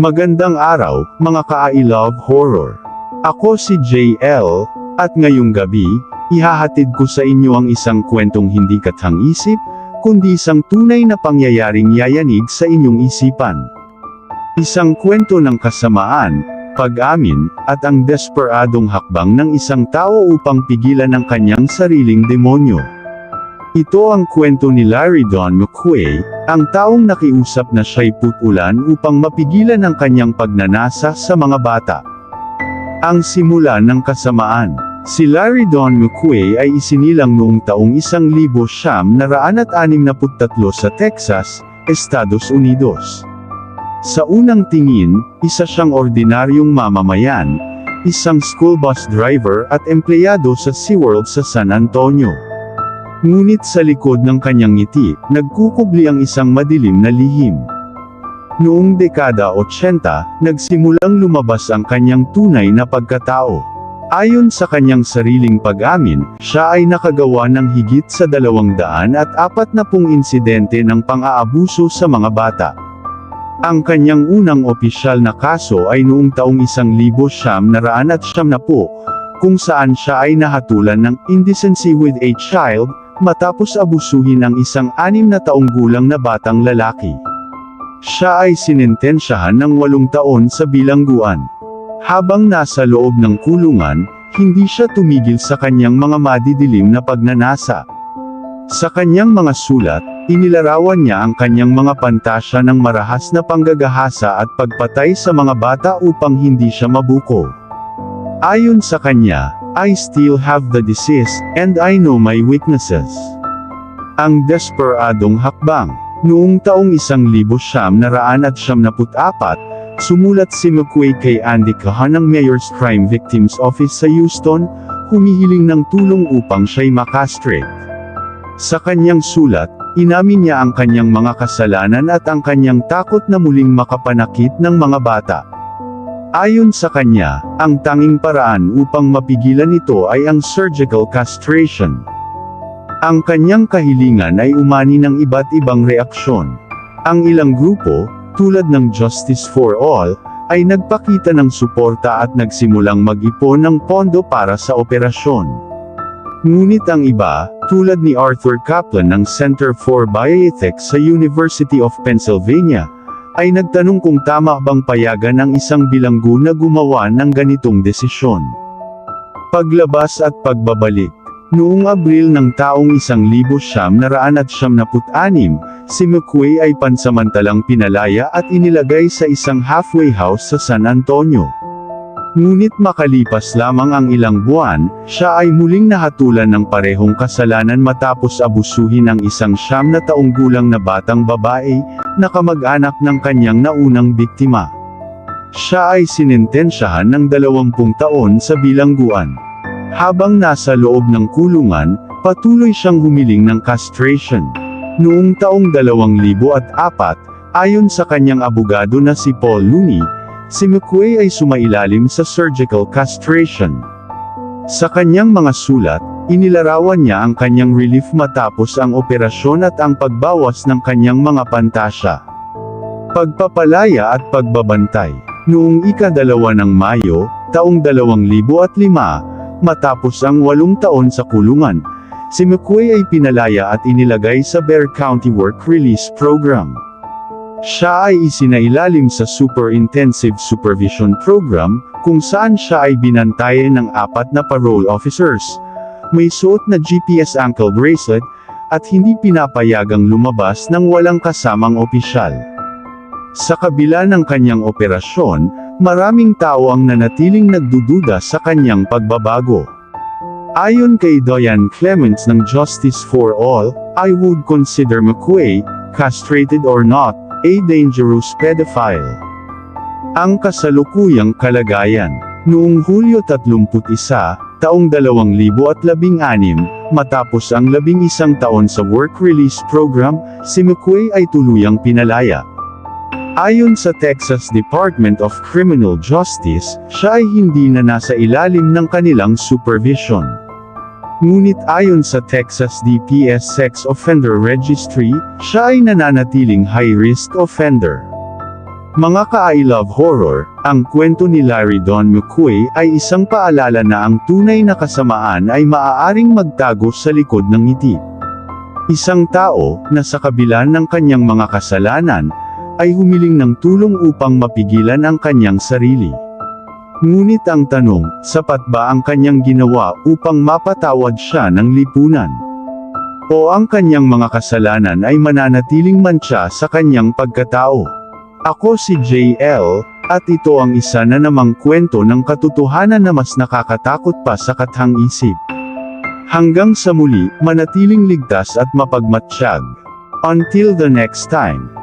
Magandang araw, mga ka-I love horror. Ako si JL, at ngayong gabi, ihahatid ko sa inyo ang isang kwentong hindi kathang-isip, kundi isang tunay na pangyayaring yayanig sa inyong isipan. Isang kwento ng kasamaan, pag-amin, at ang desperadong hakbang ng isang tao upang pigilan ang kanyang sariling demonyo. Ito ang kwento ni Larry Don McQuay, ang taong nakiusap na siya'y putulan upang mapigilan ang kanyang pagnanasa sa mga bata. Ang simula ng kasamaan. Si Larry Don McQuay ay isinilang noong taong 1963 sa Texas, Estados Unidos. Sa unang tingin, isa siyang ordinaryong mamamayan, isang school bus driver at empleyado sa SeaWorld sa San Antonio. Ngunit sa likod ng kanyang ngiti, nagkukubli ang isang madilim na lihim. Noong dekada 80, nagsimulang lumabas ang kanyang tunay na pagkatao. Ayon sa kanyang sariling pag-amin, siya ay nakagawa ng higit sa dalawang daan at apat na pung insidente ng pang-aabuso sa mga bata. Ang kanyang unang opisyal na kaso ay noong taong 1970, kung saan siya ay nahatulan ng indecency with a child, matapos abusuhin ang isang anim na taong gulang na batang lalaki. Siya ay sinintensyahan ng walong taon sa bilangguan. Habang nasa loob ng kulungan, hindi siya tumigil sa kanyang mga madidilim na pagnanasa. Sa kanyang mga sulat, inilarawan niya ang kanyang mga pantasya ng marahas na panggagahasa at pagpatay sa mga bata upang hindi siya mabuko. Ayon sa kanya, I still have the disease, and I know my weaknesses. Ang desperadong hakbang. Noong taong 1974, sumulat si McQuay kay Andy Kahan ng Mayor's Crime Victims Office sa Houston, humihiling ng tulong upang siya'y makastrate. Sa kanyang sulat, inamin niya ang kanyang mga kasalanan at ang kanyang takot na muling makapanakit ng mga bata. Ayon sa kanya, ang tanging paraan upang mapigilan ito ay ang surgical castration. Ang kanyang kahilingan ay umani ng iba't ibang reaksyon. Ang ilang grupo, tulad ng Justice for All, ay nagpakita ng suporta at nagsimulang mag-ipon ng pondo para sa operasyon. Ngunit ang iba, tulad ni Arthur Kaplan ng Center for Bioethics sa University of Pennsylvania, ay nagtanong kung tama bang payagan ng isang bilanggo na gumawa ng ganitong desisyon. Paglabas at pagbabalik Noong Abril ng taong 1976, si McQuay ay pansamantalang pinalaya at inilagay sa isang halfway house sa San Antonio. Ngunit makalipas lamang ang ilang buwan, siya ay muling nahatulan ng parehong kasalanan matapos abusuhin ang isang siyam na taong gulang na batang babae, na kamag-anak ng kanyang naunang biktima. Siya ay sinintensyahan ng 20 taon sa bilangguan. Habang nasa loob ng kulungan, patuloy siyang humiling ng castration. Noong taong 2004, ayon sa kanyang abogado na si Paul Looney, si McQuay ay sumailalim sa surgical castration. Sa kanyang mga sulat, inilarawan niya ang kanyang relief matapos ang operasyon at ang pagbawas ng kanyang mga pantasya. Pagpapalaya at pagbabantay. Noong ikadalawa ng Mayo, taong 2005, Matapos ang walong taon sa kulungan, si McQuay ay pinalaya at inilagay sa Bear County Work Release Program. Siya ay isinailalim sa Super Intensive Supervision Program, kung saan siya ay binantayan ng apat na parole officers. May suot na GPS ankle bracelet, at hindi pinapayagang lumabas ng walang kasamang opisyal. Sa kabila ng kanyang operasyon, Maraming tao ang nanatiling nagdududa sa kanyang pagbabago. Ayon kay Diane Clements ng Justice for All, I would consider McQuay, castrated or not, a dangerous pedophile. Ang kasalukuyang kalagayan. Noong Hulyo 31, taong 2016, matapos ang labing isang taon sa work release program, si McQuay ay tuluyang pinalaya. Ayon sa Texas Department of Criminal Justice, siya ay hindi na nasa ilalim ng kanilang supervision. Ngunit ayon sa Texas DPS Sex Offender Registry, siya ay nananatiling high-risk offender. Mga ka-I Love Horror, ang kwento ni Larry Don McQuay ay isang paalala na ang tunay na kasamaan ay maaaring magtago sa likod ng ngiti. Isang tao, na sa kabila ng kanyang mga kasalanan, ay humiling ng tulong upang mapigilan ang kanyang sarili. Ngunit ang tanong, sapat ba ang kanyang ginawa upang mapatawad siya ng lipunan? O ang kanyang mga kasalanan ay mananatiling mantsa sa kanyang pagkatao? Ako si JL, at ito ang isa na namang kwento ng katotohanan na mas nakakatakot pa sa kathang isip. Hanggang sa muli, manatiling ligtas at mapagmatsyag. Until the next time.